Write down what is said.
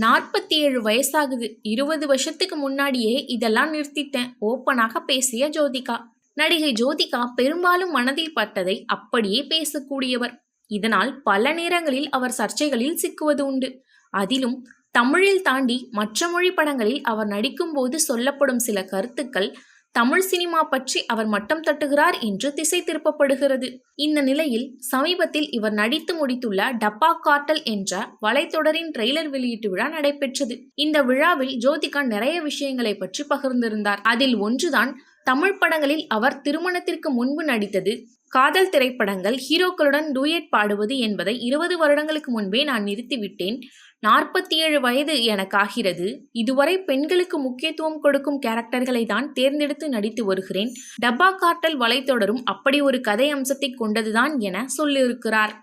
நாற்பத்தி ஏழு வயசாகுது. இருபது வருஷத்துக்கு முன்னாடியே இதெல்லாம் நிறுத்திட்டேன். ஓப்பனாக பேசிய ஜோதிகா. நடிகை ஜோதிகா பெரும்பாலும் மனதில் பட்டதை அப்படியே பேசக்கூடியவர். இதனால் பல நேரங்களில் அவர் சர்ச்சைகளில் சிக்குவது உண்டு. அதிலும் தமிழில் தாண்டி மற்ற மொழி படங்களில் அவர் நடிக்கும்போது சொல்லப்படும் சில கருத்துக்கள் தமிழ் சினிமா பற்றி அவர் மட்டம் தட்டுகிறார் என்று திசை திருப்பப்படுகிறது. இந்த நிலையில் சமீபத்தில் இவர் நடித்து முடித்துள்ள டப்பா காட்டல் என்ற வலைத்தொடரின் ட்ரெய்லர் வெளியீட்டு விழா நடைபெற்றது. இந்த விழாவில் ஜோதிகா நிறைய விஷயங்களை பற்றி பகிர்ந்திருந்தார். அதில் ஒன்றுதான் தமிழ் படங்களில் அவர் திருமணத்திற்கு முன்பு நடித்தது காதல் திரைப்படங்கள் ஹீரோக்களுடன் டூயட் பாடுவது என்பதை இருபது வருடங்களுக்கு முன்பே நான் நிறுத்திவிட்டேன். நாற்பத்தி ஏழு வயது எனக்காகிறது இதுவரை பெண்களுக்கு முக்கியத்துவம் கொடுக்கும் கேரக்டர்களை தான் தேர்ந்தெடுத்து நடித்து வருகிறேன். டப்பா காட்டல் வலைத்தொடரும் அப்படி ஒரு கதை அம்சத்தை கொண்டதுதான் என சொல்லியிருக்கிறார்.